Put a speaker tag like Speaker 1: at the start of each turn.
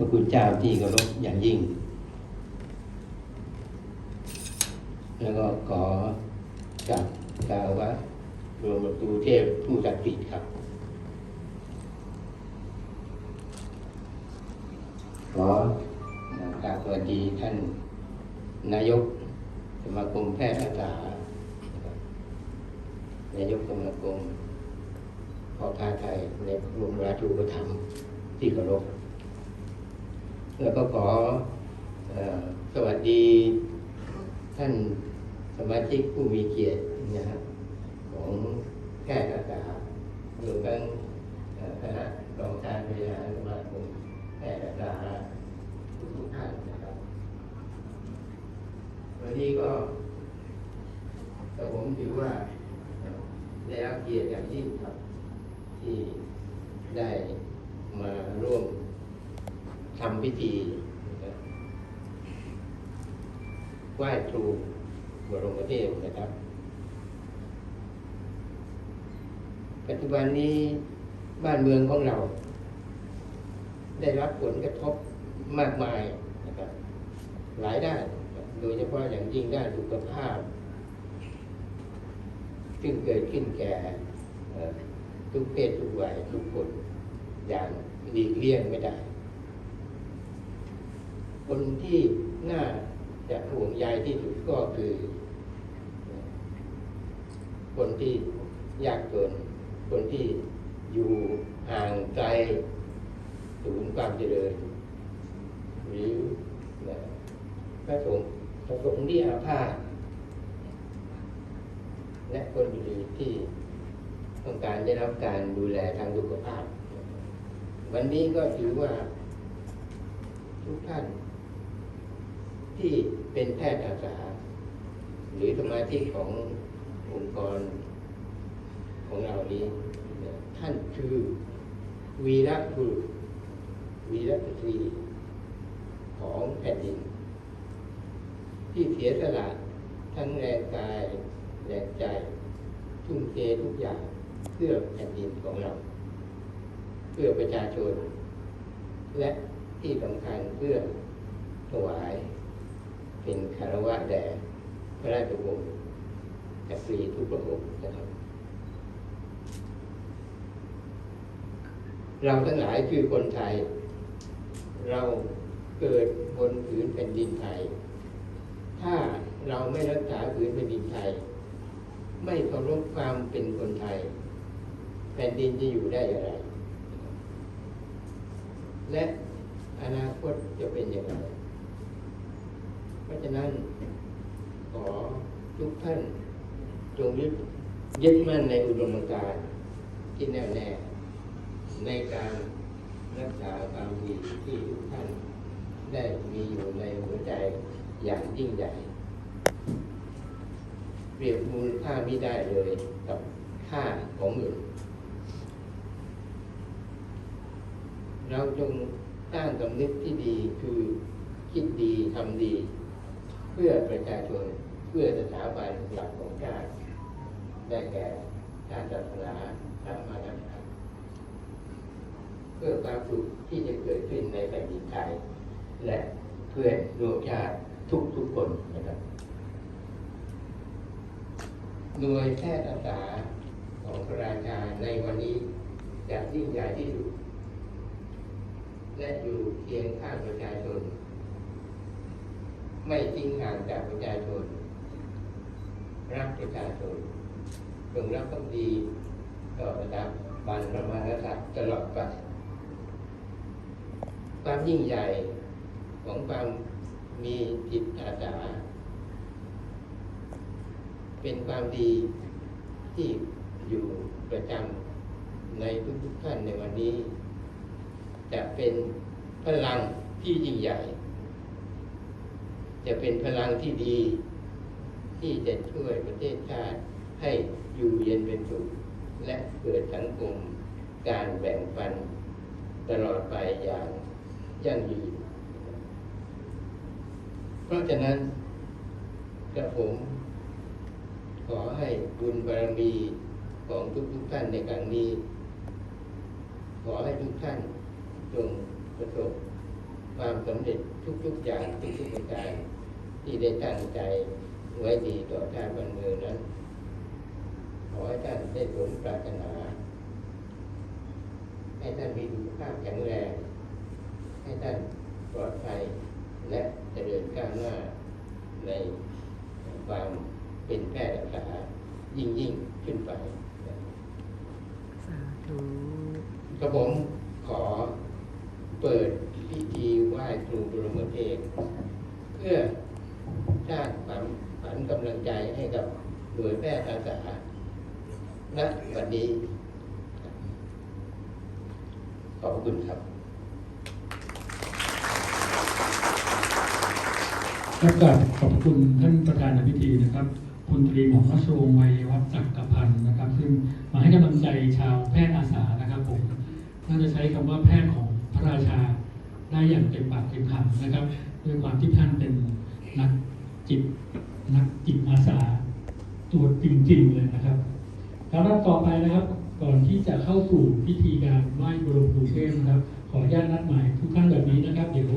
Speaker 1: ระคุณเจ้าที่เคารพอย่างยิ่ง แล้วก็ขอกับกล่าวว่ารวมประตูเทพผู้ศักดิ์สิทธิ์ครับ ขอกราบสวัสดีท่านนายกสมาคมแพทย์อาสานะครับนายกสมาคมพ่อค้าไทยในกรมราชูปถัมภ์ที่เคารพ แล้วก็ขอสวัสดีท่านสมาชิกผู้มีเกียรตินะครับของแพทย์อาสารวมทั้งเอ่อคณะรองการบริหารสมาคมแพทย์อาสาทุกท่านนะครับ วันนี้ก็แต่ผมถือว่าได้รับเกียรติอย่างยิ่งครับที่ได้ำพิธีไหว้ครูบรมเทพนะครับ ปัจจุบันนี้บ้านเมืองของเรา ได้รับผลกระทบมากมายนะครับ หลายด้านโดยเฉพาะอย่างยิ่งด้านสุขภาพ ซึ่งเกิดขึ้นแก่ทุกเพศทุกวัยทุกคนอย่างหลีกเลี่ยงไม่ได้ คนที่น่าจะห่วงใยที่สุดก็คือ คนที่ยากจน คนที่อยู่ห่างไกลศูนย์ความเจริญหรือพระสงฆ์พระสงฆ์ที่อาพาธและคนอื่นที่ต้องการได้รับการดูแลทางสุขภาพ วันนี้ก็ถือว่าทุกท่าน ที่เป็นแพทย์อาสาหรือสมาชิกขององค์กรของเรานี้ ท่านคือวีรบุรุษวีรสตรีของแผ่นดิน ที่เสียสละทั้งแรงกายแรงใจ ทุ่มเททุกอย่างเพื่อแผ่นดินของเรา เพื่อประชาชน และที่สำคัญเพื่อถวาย เป็นคารวะแด่พระราชวงศ์จักรีทุกพระองค์นะครับ เราทั้งหลายคือคนไทย เราเกิดบนผืนแผ่นดินไทย ถ้าเราไม่รักษาผืนแผ่นดินไทย ไม่เคารพความเป็นคนไทย แผ่นดินจะอยู่ได้อย่างไร และอนาคตจะเป็นอย่างไร ราะฉะนั้น ขอทุกท่านจงยึดยึดมั่นในอุดมการณ์ที่แน่วแน่ในการรักษาความดีที่ทุกท่าน ได้มีอยู่ในหัวใจอย่างยิ่งใหญ่เปรียบมูลค่าไม่ได้เลยกับค่าของเงินเราจงสร้างสำนึกที่ดีคือคิดดีทำดี เพื่อประชาชนเพื่อสถาบันหลักของชาติได้แก่ชาติศาสนาธรรมะธรรมเพื่อความสุขที่จะเกิดขึ้นในแผ่นดินไทย และเพื่อนร่วมชาติทุกทุกคนนะครับหน่วยแพทย์อาสาของพระราชาในวันนี้จะยิ่งใหญ่ที่สุดและอยู่เคียงข้างประชาชน ไม่ทิ้งห่างจากประชาชน รักประชาชนจงรักต้องดีต่อระดับบันพระมหากษัตริย์ตลอดไปความยิ่งใหญ่ของความมีจิตอาสาเป็นความดีที่อยู่ประจำในทุกๆท่านในวันนี้ จะเป็นพลังที่ยิ่งใหญ่ จะเป็นพลังที่ดี ที่จะช่วยประเทศชาติให้อยู่เย็นเป็นสุข และเกิดสังคมการแบ่งปันตลอดไปอย่างยั่งยืน เพราะฉะนั้นกระผม ขอให้บุญบารมีของทุกๆท่านในครั้งนี้ ขอให้ทุกท่านจงประสบ คความสำเร็จทุกๆอย่างทุกๆประการที่ได้ตั้งใจไว้ดีต่อชาติบ้านเมืองนั้น ขอให้ท่านได้สมปรารถนา ให้ท่านมีสุขภาพแข็งแรง ให้ท่านปลอดภัยและเจริญก้าวหน้าในความเป็นแพทย์รักษายิ่งยิ่งๆขึ้นไป
Speaker 2: สาธุ
Speaker 1: กระผมขอ เปิดพิธีไหว้ครูบรมเทพเพื่อสร้างความฝันกำลังใจให้กับหน่วยแพทย์อาสาณวันนี้ ขอบคุณครับ
Speaker 3: ครับกาบขอบคุณท่านประธานในพิธีนะครับพลตรีหมอรัชวงวัยวัฒน์จักรพันธ์นะครับ ซึ่งมาให้กำลังใจชาวแพทย์อาสานะครับผมน่าจะใช้คำว่าแพทย์ของ พระราชาได้อย่างเต็มปากเต็มคำนะครับ ด้วยความที่ท่านเป็นนักจิตนักจิตอาสาตัวจริงๆเลยนะครับแล้วต่อไปนะครับ ก่อนที่จะเข้าสู่พิธีการไหว้บรมครูเทพนะครับ ขออนุญาตนัดหมายทุกท่านแบบนี้นะครับ เดี๋ยว